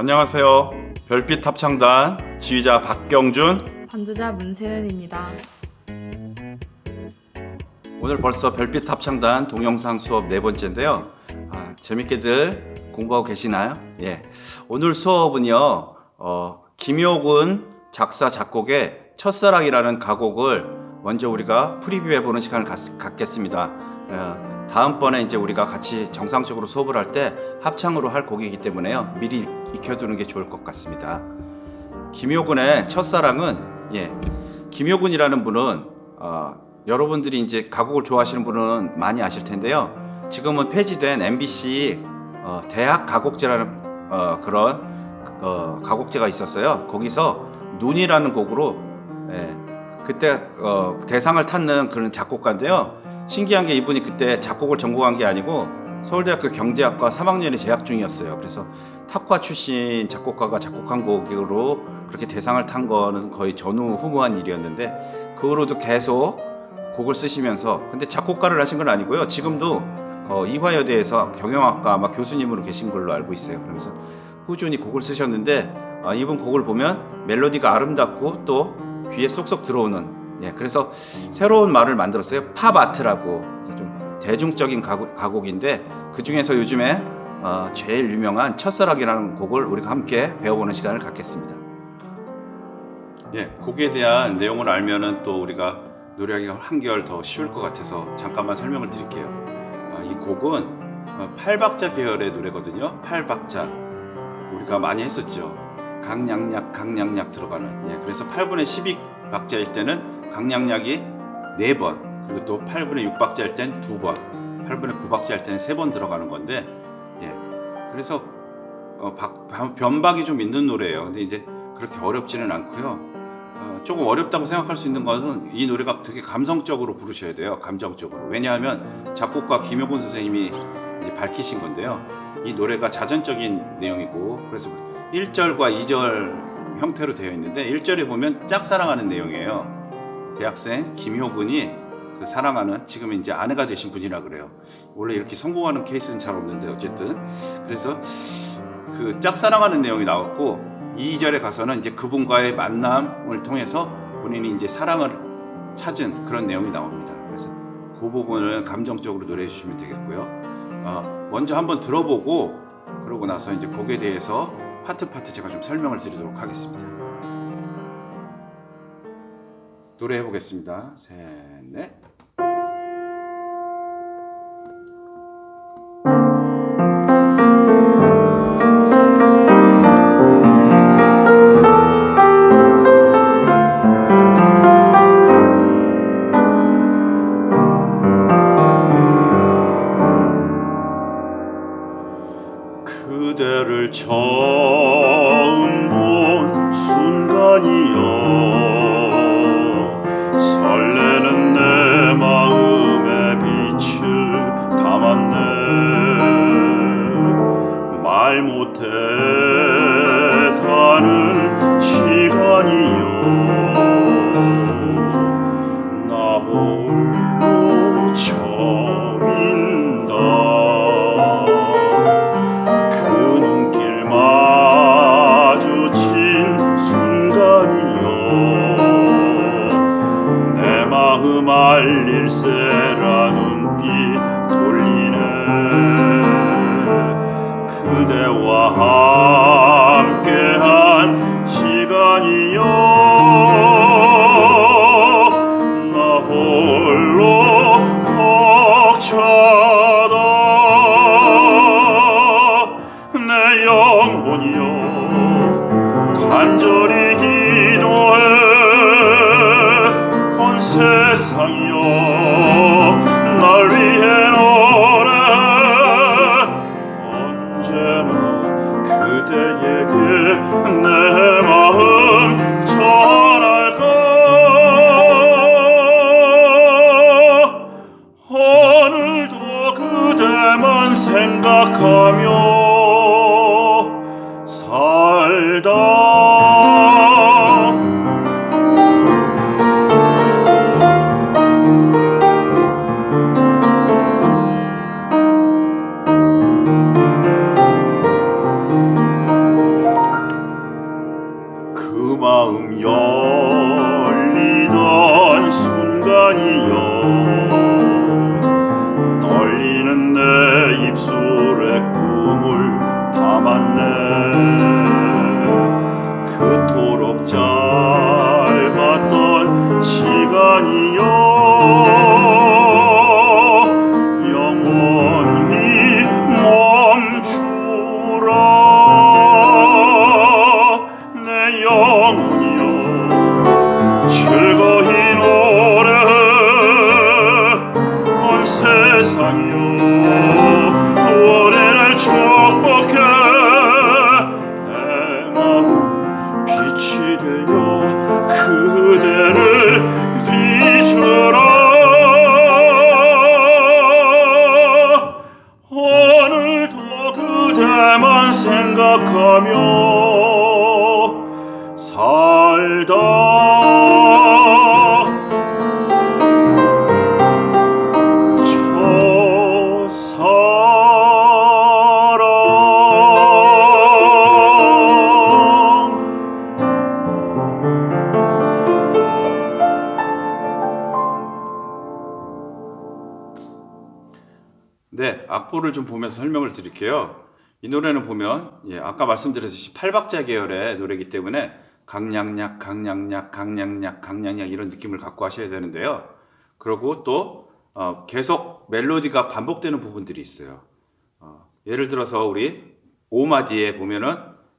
안녕하세요. 별빛 합창단 지휘자 박경준. 반주자 문세은입니다. 오늘 벌써 별빛 합창단 동영상 수업 네 번째인데요. 아, 재밌게들 공부하고 계시나요? 예. 오늘 수업은요. 어, 김효군 작사 작곡의 첫사랑이라는 가곡을 먼저 우리가 프리뷰해 보는 시간을 갖, 갖겠습니다. 어, 다음번에 이제 우리가 같이 정상적으로 수업을 할 때 합창으로 할 곡이기 때문에요. 미리 익혀두는 게 좋을 것 같습니다. 김효군의 첫사랑은 예, 김효군이라는 분은 어, 여러분들이 이제 가곡을 좋아하시는 분은 많이 아실 텐데요. 지금은 폐지된 MBC 어, 대학 가곡제라는 어, 그런 어, 가곡제가 있었어요. 거기서 눈이라는 곡으로 예, 그때 어, 대상을 탔는 그런 작곡가인데요. 신기한 게 이분이 그때 작곡을 전공한 게 아니고 서울대학교 경제학과 3학년에 재학 중이었어요. 그래서 탁과 출신 작곡가가 작곡한 곡으로 그렇게 대상을 탄 거는 거의 전후 후무한 일이었는데 그 후로도 계속 곡을 쓰시면서 근데 작곡가를 하신 건 아니고요. 지금도 어, 이화여대에서 경영학과 아마 교수님으로 계신 걸로 알고 있어요. 그러면서 꾸준히 곡을 쓰셨는데 어, 이분 곡을 보면 멜로디가 아름답고 또 귀에 쏙쏙 들어오는 예, 그래서 새로운 말을 만들었어요. 팝 아트라고 그래서 좀 대중적인 가곡, 가곡인데 그 중에서 요즘에 어, 제일 유명한 첫사랑이라는 곡을 우리가 함께 배워보는 시간을 갖겠습니다. 예, 곡에 대한 내용을 알면은 또 우리가 노래하기가 한결 더 쉬울 것 같아서 잠깐만 설명을 드릴게요. 아, 이 곡은 어, 8박자 계열의 노래거든요. 8박자. 우리가 많이 했었죠. 강약약, 강약약 들어가는. 예, 그래서 8분의 12 박자일 때는 강약약이 4번, 그리고 또 8분의 6박자일 땐 2번, 8분의 9박자일 때는 3번 들어가는 건데, 예, 그래서 어, 박- 변- 변박이 좀 있는 노래예요. 근데 이제 그렇게 어렵지는 않고요. 어, 조금 어렵다고 생각할 수 있는 것은 이 노래가 되게 감성적으로 부르셔야 돼요. 감정적으로. 왜냐하면 작곡가 김효곤 선생님이 밝히신 건데요. 이 노래가 자전적인 내용이고 그래서 1절과 2절 형태로 되어 있는데 1절에 보면 짝사랑하는 내용이에요. 대학생 김효근이 그 사랑하는 지금 이제 아내가 되신 분이라 그래요. 원래 이렇게 성공하는 케이스는 잘 없는데 어쨌든 그래서 그 짝사랑하는 내용이 나왔고 2절에 가서는 이제 그분과의 만남을 통해서 본인이 이제 사랑을 찾은 그런 내용이 나옵니다. 그래서 그 부분을 감정적으로 노래해 주시면 되겠고요. 어, 먼저 한번 들어보고 그러고 나서 이제 곡에 대해서 파트 파트 제가 좀 설명을 드리도록 하겠습니다. 노래해 보겠습니다. 셋, 넷. 아니요. 순 세 네, 악보를 좀 보면서 설명을 드릴게요. 이 노래는 보면 예, 아까 말씀드렸듯이 8박자 계열의 노래이기 때문에 강량약, 강량약, 강량약, 강량약 이런 느낌을 갖고 하셔야 되는데요. 그리고 또 어, 계속 멜로디가 반복되는 부분들이 있어요. 어, 예를 들어서 우리 5마디에 보면은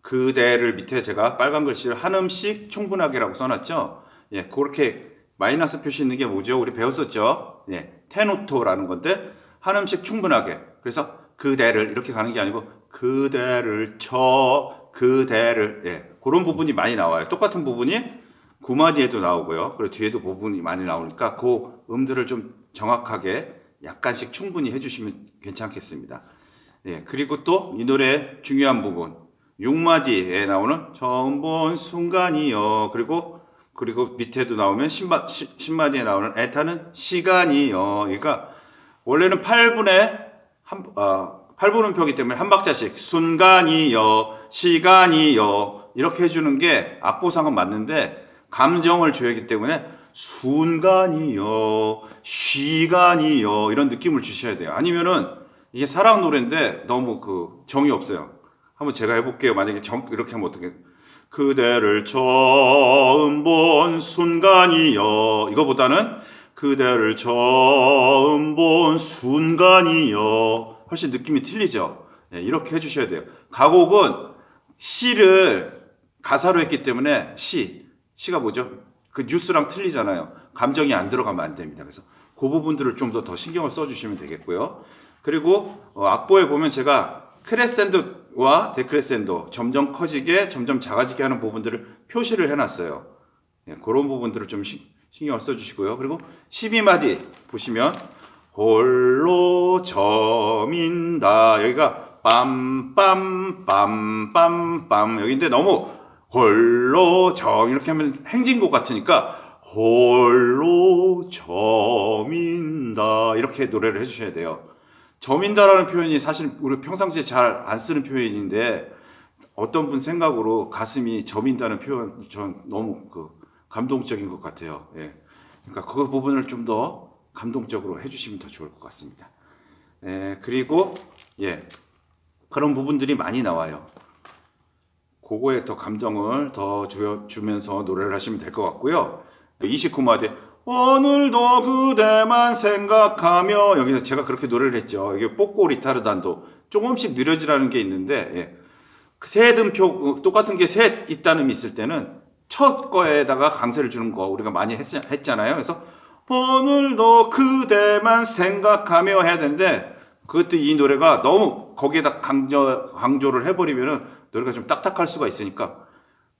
그대를 밑에 제가 빨간 글씨를 한 음씩 충분하게라고 써놨죠. 예, 그렇게 마이너스 표시 있는 게 뭐죠? 우리 배웠었죠. 예, 테노토라는 건데 한 음씩 충분하게. 그래서 그대를 이렇게 가는 게 아니고 그대를 쳐 그대를 예, 그런 부분이 많이 나와요. 똑같은 부분이 구마디에도 나오고요. 그리고 뒤에도 부분이 많이 나오니까 그 음들을 좀 정확하게 약간씩 충분히 해주시면 괜찮겠습니다. 예, 그리고 또 이 노래 중요한 부분 6마디에 나오는 처음 본 순간이요. 그리고 그리고 밑에도 나오면 10마, 10마디에 나오는 애타는 시간이요. 그러니까 원래는 8분의 한, 어, 8분음표기 때문에 한 박자씩 순간이요, 시간이요 이렇게 해주는 게 악보상은 맞는데 감정을 줘야 하기 때문에 순간이요, 시간이요 이런 느낌을 주셔야 돼요. 아니면은 이게 사랑 노래인데 너무 그 정이 없어요. 한번 제가 해볼게요. 만약에 정, 이렇게 하면 어떻게? 그대를 처음 본 순간이요. 이거보다는 그대를 처음 본 순간이요. 훨씬 느낌이 틀리죠. 예, 이렇게 해주셔야 돼요. 가곡은 시를 가사로 했기 때문에 시, 시가 뭐죠? 그 뉴스랑 틀리잖아요. 감정이 안 들어가면 안 됩니다. 그래서 그 부분들을 좀 더 더 신경을 써주시면 되겠고요. 그리고 어, 악보에 보면 제가 크레센도와 데크레센도 점점 커지게 점점 작아지게 하는 부분들을 표시를 해놨어요. 예, 그런 부분들을 좀 시- 신경을 써주시고요. 그리고 12마디 보시면 홀로 점인다 여기가 빰빰빰빰빰 여기인데 너무 홀로 점 이렇게 하면 행진곡 같으니까 홀로 점인다 이렇게 노래를 해주셔야 돼요. 점인다라는 표현이 사실 우리 평상시에 잘 안 쓰는 표현인데 어떤 분 생각으로 가슴이 점인다는 표현 전 너무 그 감동적인 것 같아요. 예. 그러니까 그 부분을 좀 더 감동적으로 해주시면 더 좋을 것 같습니다. 예, 그리고 예 그런 부분들이 많이 나와요. 그거에 더 감정을 더 주, 주면서 노래를 하시면 될 것 같고요. 29마디 오늘도 그대만 생각하며 여기서 제가 그렇게 노래를 했죠. 이게 뽀꼬 리타르단도 조금씩 느려지라는 게 있는데 예. 그세 음표 어, 똑같은 게 셋 있다는 있을 때는 첫 거에다가 강세를 주는 거 우리가 많이 했, 했잖아요. 그래서 오늘도 그대만 생각하며 해야 되는데 그것도 이 노래가 너무 거기에다 강조, 강조를 해버리면은 노래가 좀 딱딱할 수가 있으니까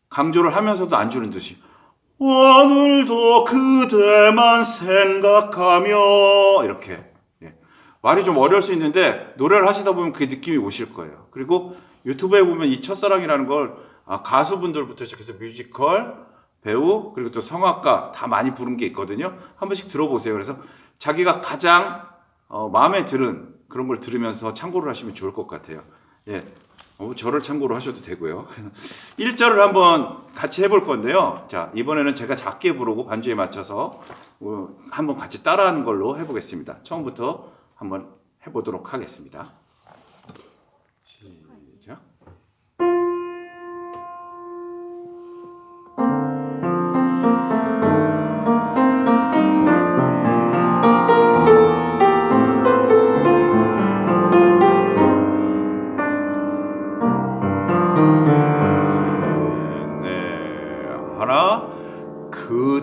강조를 하면서도 안 주는 듯이 오늘도 그대만 생각하며 이렇게 예. 말이 좀 어려울 수 있는데 노래를 하시다 보면 그 느낌이 오실 거예요. 그리고 유튜브에 보면 이 첫사랑이라는 걸 아, 가수분들부터 시작해서 뮤지컬, 배우, 그리고 또 성악가 다 많이 부른 게 있거든요. 한 번씩 들어보세요. 그래서 자기가 가장 어, 마음에 드는 그런 걸 들으면서 참고를 하시면 좋을 것 같아요. 예. 어, 저를 참고로 하셔도 되고요. 1절을 한번 같이 해볼 건데요. 자, 이번에는 제가 작게 부르고 반주에 맞춰서 어, 한번 같이 따라하는 걸로 해보겠습니다. 처음부터 한번 해보도록 하겠습니다.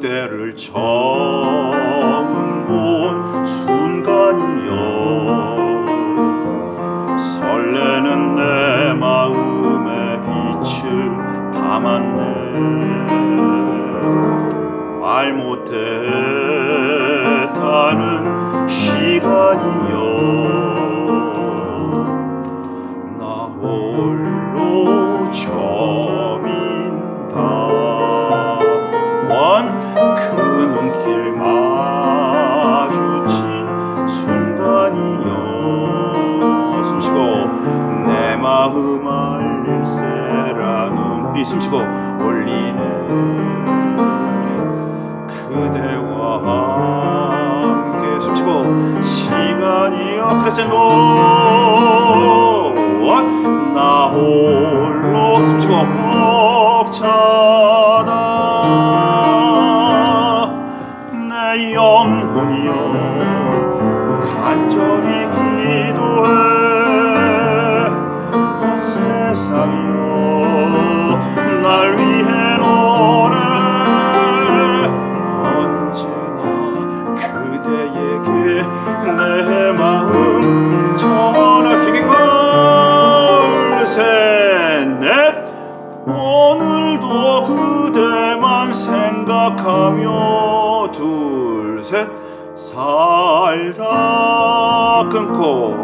그대를 처음 눈빛 숨쉬고 올리네. 그대와 함께 숨쉬고 시간이여 크레센도 나 홀로 숨쉬고 벅차다. 내 영혼이여 간절히 기도해 온 세상이여 내 마음 전하기를 셋넷 오늘도 그대만 생각하며 둘셋 살다 끊고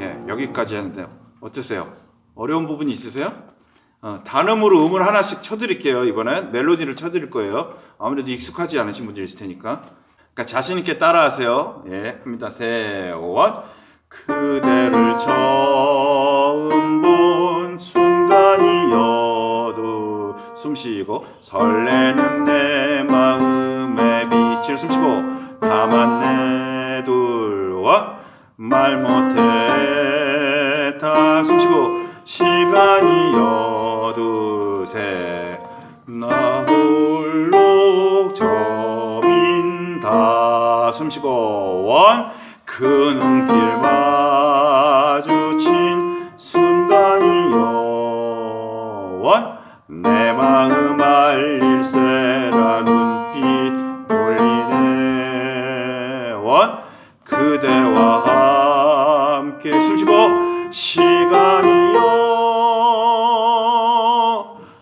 예 여기까지 했는데 어떠세요? 어려운 부분이 있으세요? 어, 단음으로 음을 하나씩 쳐드릴게요. 이번엔 멜로디를 쳐드릴 거예요. 아무래도 익숙하지 않으신 분들이 있을 테니까. 그러니까 자신 있게 따라하세요. 예, 합니다. 세원 그대를 처음 본 순간이어도 숨쉬고 설레는 내 마음의 빛을 숨쉬고 담았네 둘와 말 못했다 숨쉬고 시간이 여두세 나 35원 그 눈길 마주친 순간이 여원 내 마음 알릴세라 눈빛 돌리네 원 그대와 함께 숨 쉬고 시간이여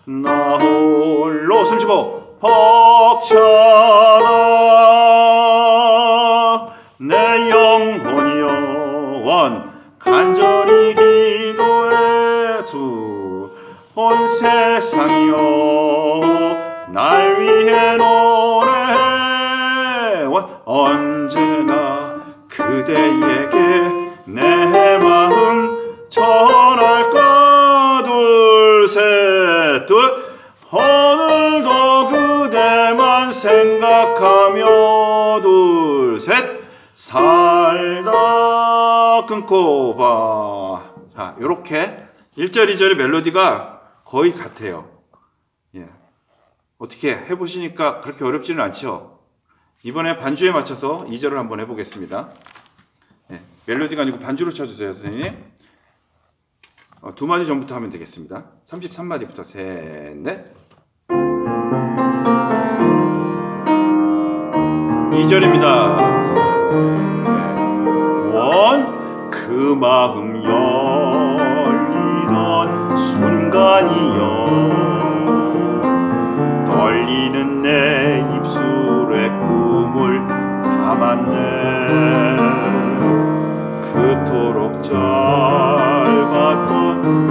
나 홀로 숨 쉬고 벅차 둘셋둘 오늘도 그대만 생각하며 둘 셋 살다 끊고 봐. 자, 요렇게 1절, 2절의 멜로디가 거의 같아요. 예. 어떻게 해 보시니까 그렇게 어렵지는 않죠? 이번에 반주에 맞춰서 2절을 한번 해 보겠습니다. 예. 멜로디가 아니고 반주로 쳐 주세요, 선생님. 어, 두 마디 전부터 하면 되겠습니다. 33마디부터 셋, 넷. 2절입니다. 원 그 마음 열리던 순간이여 떨리는 내 입술에 꿈을 담았네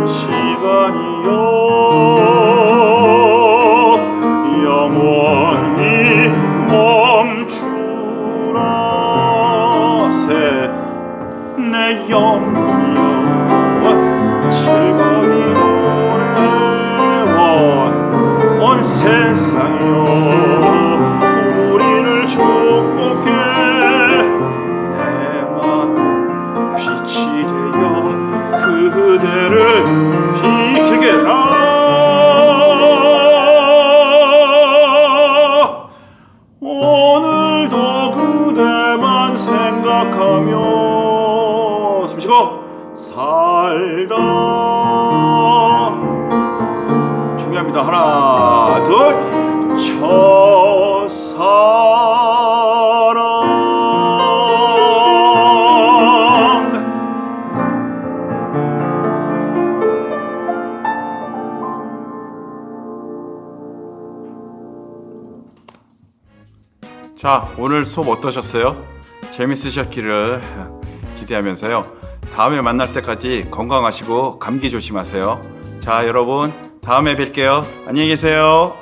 시간이여 영원히 멈추라 새내 영여 즐거이 오래와 온 세상이여. 생각하며 숨 쉬고 살다. 중요합니다. 하나 둘. 첫사랑 자, 오늘 수업 어떠셨어요? 재밌으셨기를 기대하면서요. 다음에 만날 때까지 건강하시고 감기 조심하세요. 자, 여러분, 다음에 뵐게요. 안녕히 계세요.